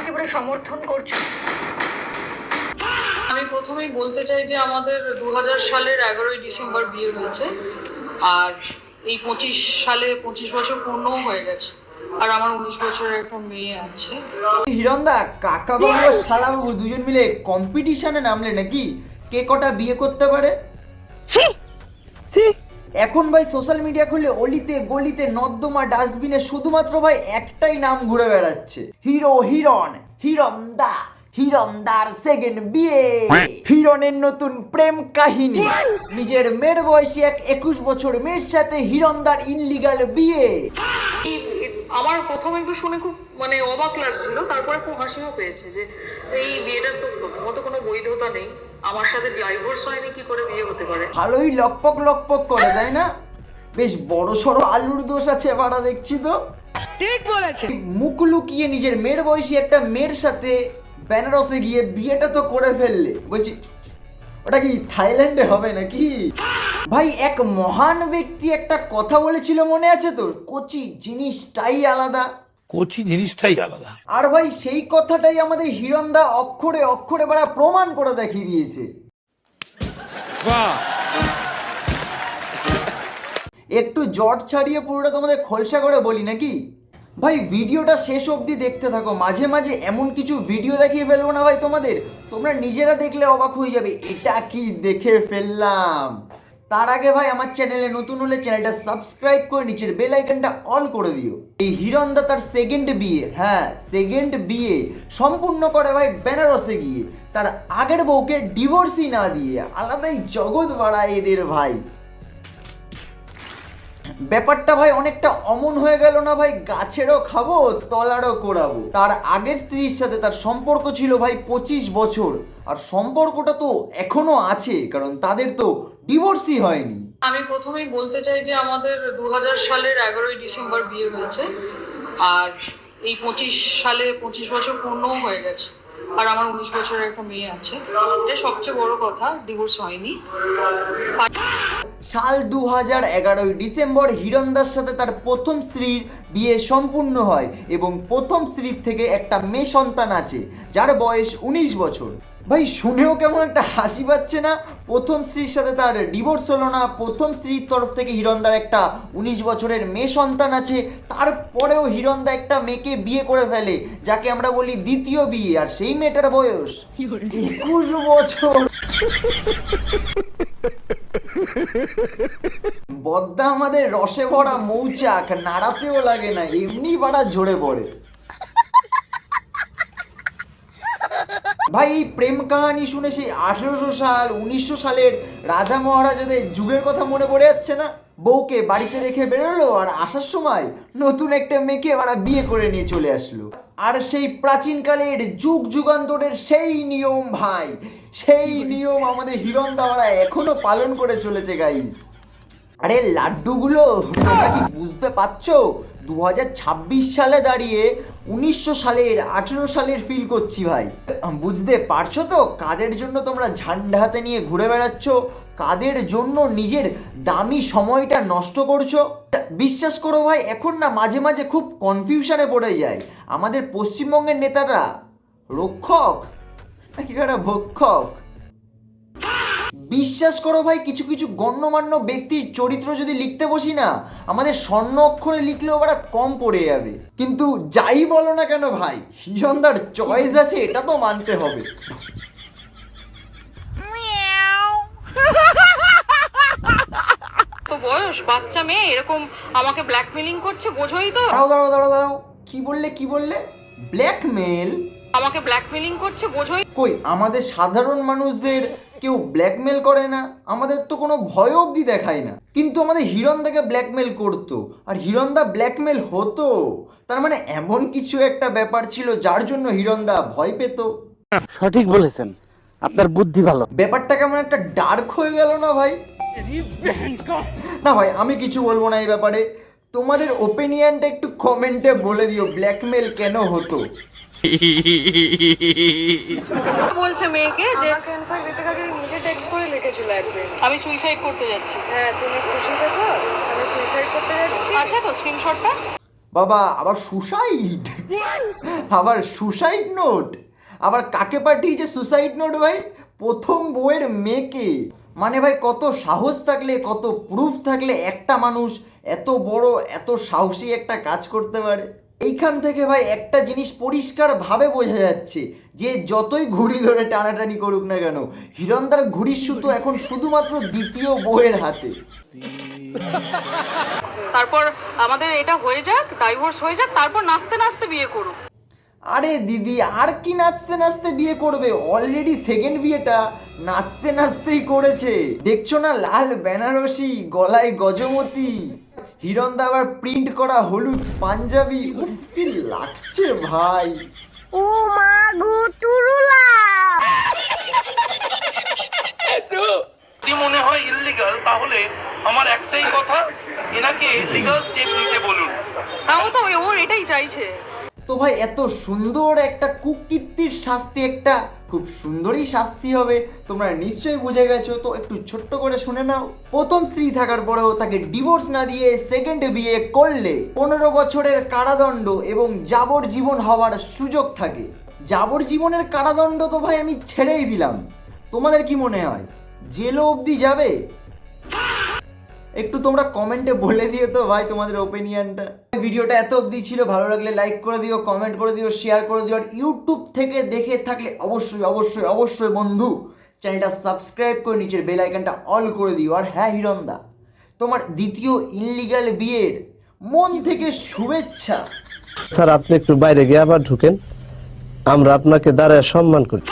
একেবারে সমর্থন করছ। আমি প্রথমেই বলতে চাই যে আমাদের দু হাজার সালের এগারোই ডিসেম্বর বিয়ে হয়েছে আর এই পঁচিশ সালে পঁচিশ বছর পূর্ণও হয়ে গেছে আর আমার উনিশ বছরের একটা মেয়ে আছে। হিরণদা কাকা বাবু আর দুজন মিলে কম্পিটিশনে নামলে নাকি কে কটা বিয়ে করতে পারে? এখন ভাই সোশ্যাল মিডিয়া খুললে অলিতে গলিতে নর্দমা ডাস্টবিনে শুধুমাত্র ভাই একটাই নাম ঘুরে বেড়াচ্ছে। হিরো হিরণ হিরণদা হিরণদার সেকেন্ড বিয়ে। হিরণের নতুন প্রেম কাহিনী। নিজের মেয়ের বয়সী এক একুশ বছর মেয়ের সাথে হিরণদার ইনলিগাল বিয়ে। আমার প্রথমে একটু শুনে খুব মানে অবাক লাগছিল তারপরে খুব হাসিও পেয়েছে যে এই বিয়েটার তো প্রথমত কোনো বৈধতা নেই। আমার সাথে ডাইভোর্স হয়নি কি করে বিয়ে হতে পারে? ভালোই লকপক লকপক করে তাই না? বেশ বড় সড়ো আলুর দোষ আছে বাড়া দেখছি তো। ঠিক বলেছে। মুখ লুকিয়ে নিজের মেয়ের বয়সী একটা মেয়ের সাথে বেনারসে গিয়ে বিয়েটা তো করে ফেললে। বলছি ওটা কি থাইল্যান্ডে হবে নাকি? ভাই এক মহান ব্যক্তি একটা কথা বলেছিল মনে আছে তোর? কচি জিনিসটাই আলাদা। কচি জিনিসটাই আলাদা। আর ভাই সেই কথাটাই আমাদের হিরণদা অক্ষরে অক্ষরে বাড়া প্রমাণ করে দেখিয়ে দিয়েছে। একটু জট ছাড়িয়ে পুরোটা তোমাদের খোলসা করে বলি নাকি? ভাই ভিডিওটা শেষ অবধি দেখতে থাকো। মাঝে মাঝে এমন কিছু ভিডিও দেখিয়ে ফেলব না ভাই তোমাদের? তোমরা নিজেরা দেখলে অবাক হয়ে যাবে এটা কি দেখে ফেললাম? তার আগে ভাই আমার চ্যানেলে নতুন হলে চ্যানেলটা সাবস্ক্রাইব করে নিচের বেল আইকনটা অল করে দিও। এই হিরণদা তার সেকেন্ড বিয়ে হ্যাঁ সেকেন্ড বিয়ে সম্পূর্ণ করে ভাই বেনারসে গিয়ে। তার আগের বউকে ডিভোর্সই না দিয়ে আলাদাই জগৎ বাড়ায় এদের ভাই। ব্যাপারটা ভাই অনেকটা অমন হয়ে গেল না ভাই? গাছেরও খাব, তলারও কোড়াবো। তার আগের স্ত্রীর সাথে তার সম্পর্ক ছিল ভাই পঁচিশ বছর। আর সম্পর্কটা তো এখনও আছে, কারণ তাদের তো ডিভোর্সই হয়নি। আমি প্রথমেই বলতে চাই যে আমাদের দু হাজার সালের এগারোই ডিসেম্বর বিয়ে হয়েছে। আর এই পঁচিশ সালে পঁচিশ বছর পূর্ণও হয়ে গেছে। আর আমার উনিশ বছরের একটা মেয়ে আছে। এটা সবচেয়ে বড় কথা ডিভোর্স হয়নি। সাল দু হাজার এগারোই ডিসেম্বর হিরণদার সাথে তার প্রথম স্ত্রীর বিয়ে সম্পূর্ণ হয় এবং প্রথম স্ত্রীর থেকে একটা মেয়ে সন্তান আছে, যার বয়স উনিশ বছর। ভাই, শুনেও কেমন একটা হাসি পাচ্ছে না? প্রথম স্ত্রীর সাথে তার ডিভোর্স হলো না, প্রথম স্ত্রীর তরফ থেকে হিরণদার একটা উনিশ বছরের মেয়ে সন্তান আছে, তারপরেও হিরণদা একটা মেয়েকে বিয়ে করে ফেলে, যাকে আমরা বলি দ্বিতীয় বিয়ে। আর সেই মেয়েটার বয়স একুশ বছর। বদ্দা আমাদের রসে ভরা মৌচাক, নাড়াতেও লাগে না, এমনি বাড়া ঝরে পড়ে। ভাই, এই প্রেম কাহানি শুনে সেই আঠেরোশো সাল, উনিশশো সালের রাজা মহারাজাদের যুগের কথা মনে পড়ে যাচ্ছে না? বউকে বাড়িতে রেখে বেরোলো আর আসার সময় নতুন একটা মেয়েকে ওরা বিয়ে করে নিয়ে চলে আসলো। আর সেই প্রাচীনকালের যুগ যুগান্তরের সেই নিয়ম ভাই, সেই নিয়ম আমাদের হিরণ দাওয়ারা এখনও পালন করে চলেছে গাইজ আরে লাড্ডুগুলো, তোমরা কি বুঝতে পারছ? দু হাজার ছাব্বিশ সালে দাঁড়িয়ে উনিশশো সালের আঠেরো সালের ফিল করছি ভাই। বুঝতে পারছ তো? কাজের জন্য তোমরা ঝান্ডা হাতে নিয়ে ঘুরে বেড়াচ্ছ কাদের জন্য নিজের দামি সময়টা নষ্ট করছ? বিশ্বাস করো ভাই, এখন না মাঝে মাঝে খুব কনফিউশনে পড়ে যায় আমাদের পশ্চিমবঙ্গের নেতারা রক্ষক? নাকি একটা ভক্ষক। বিশ্বাস করো ভাই, কিছু কিছু গণ্যমান্য ব্যক্তির চরিত্র যদি লিখতে বসি না, আমাদের স্বর্ণ অক্ষরে লিখলেও ওরা কম পড়ে যাবে। কিন্তু যাই বলো না কেন ভাই, হিরণদার চয়েস আছে, এটা তো মানতে হবে তো বয়স বাচ্চা মেয়ে এরকম আমাকে ব্ল্যাকমেলিং করছে বোঝোই তো। দাঁড়াও দাঁড়াও দাঁড়াও দাঁড়াও। কি বললে কি বললে? ব্ল্যাকমেল আমাকে ব্ল্যাকমেলিং করছে বোঝোই কই আমাদের সাধারণ মানুষদের কেউ ব্ল্যাকমেল করে না? আমাদের তো কোনো ভয় অবধি দেখায় না। কিন্তু আমাদের হিরণদাকে ব্ল্যাকমেল করতো। আর হিরণদা ব্ল্যাকমেল হতো। তার মানে এমন কিছু একটা ব্যাপার ছিল যার জন্য হিরণদা ভয় পেত। সঠিক বলেছেন। আপনার বুদ্ধি ভালো। ব্যাপারটা কেমন একটা ডার্ক হয়ে গেল না ভাই? না ভাই আমি কিছু বলব না এই ব্যাপারে। তোমাদের ওপিনিয়নটা একটু কমেন্টে বলে দিও ব্ল্যাকমেল কেন হতো? বলছে মেয়েকে যে আমাকে ইনফ্যাক্ট ঋতিকাকে নিজে টেক্সট করে লিখেছিল একদিন। আমি সুইসাইড করতে যাচ্ছি। হ্যাঁ তুমি খুশি দেখো আমি সুইসাইড করতে যাচ্ছি। আছে তো স্ক্রিনশটটা বাবা আবার সুসাইড আবার সুসাইড নোট আবার কাকে পাঠিয়েছে সুসাইড নোট ভাই? প্রথম বউয়ের মেয়েকে। মানে ভাই, কত সাহস থাকলে, কত প্রুফ থাকলে একটা মানুষ এত বড়, এত সাহসী একটা কাজ করতে পারে? এইখান থেকে ভাই, একটা জিনিস পরিষ্কারভাবে বোঝা যাচ্ছে যে যতই ঘুড়ি ধরে টানাটানি করুক না কেন, হিরণদার ঘুড়ির সুতো এখন শুধুমাত্র দ্বিতীয় বউয়ের হাতে। তারপর আমাদের এটা হয়ে যাক ডাইভোর্স হয়ে যাক, তারপর নাচতে নাচতে বিয়ে করুক। আরে দিদি আর কি নাচতে নাচতে বিয়ে করবে? অলরেডি সেকেন্ড বিয়েটা নাচতে নাচতেই করেছে। দেখছ না লাল বেনারসি গলায় গজমতি? হিরণদা আবার প্রিন্ট করা হলুদ পাঞ্জাবি। উফ, কি লাগছে ভাই। ও মা গো টুরুলা যদি মনে হয় ইললিগাল তাহলে আমার একটাই কথা এনাকে লিগাল স্টেপ নিতে বলুন। ও তো ওই- ওর এটাই চাইছে। তো ভাই, এত সুন্দর একটা কুকীর্তির শাস্তি, একটা খুব সুন্দরই শাস্তি হবে। তোমরা নিশ্চয়ই বুঝে গেছো, তো একটু ছোট্ট করে শুনে নাও। প্রথম স্ত্রী থাকার পরেও তাকে ডিভোর্স না দিয়ে সেকেন্ড বিয়ে করলে পনেরো বছরের কারাদণ্ড এবং যাবজ্জীবন হওয়ার সুযোগ থাকে। যাবজ্জীবনের কারাদণ্ড তো ভাই আমি ছেড়েই দিলাম। তোমাদের কি মনে হয়, জেলও অবধি যাবে? একটু তোমরা কমেন্টে বলে দিও তো ভাই তোমাদের ওপিনিয়নটা ভিডিওটা এত অবধি ছিল, ভালো লাগলে লাইক করে দিও কমেন্ট করে দিও শেয়ার করে দিও, আর ইউটিউব থেকে দেখে থাকলে অবশ্যই অবশ্যই অবশ্যই বন্ধু চ্যানেলটা সাবস্ক্রাইব করে নিচের বেল আইকনটা অল করে দিও। আর হ্যাঁ হিরণদা, তোমার দ্বিতীয় ইনলিগাল বিয়ের মন থেকে শুভেচ্ছা। স্যার, আপনি একটু বাইরে গিয়ে আবার ঢুকেন। আমরা আপনাকে দাঁড়ায় সম্মান করি।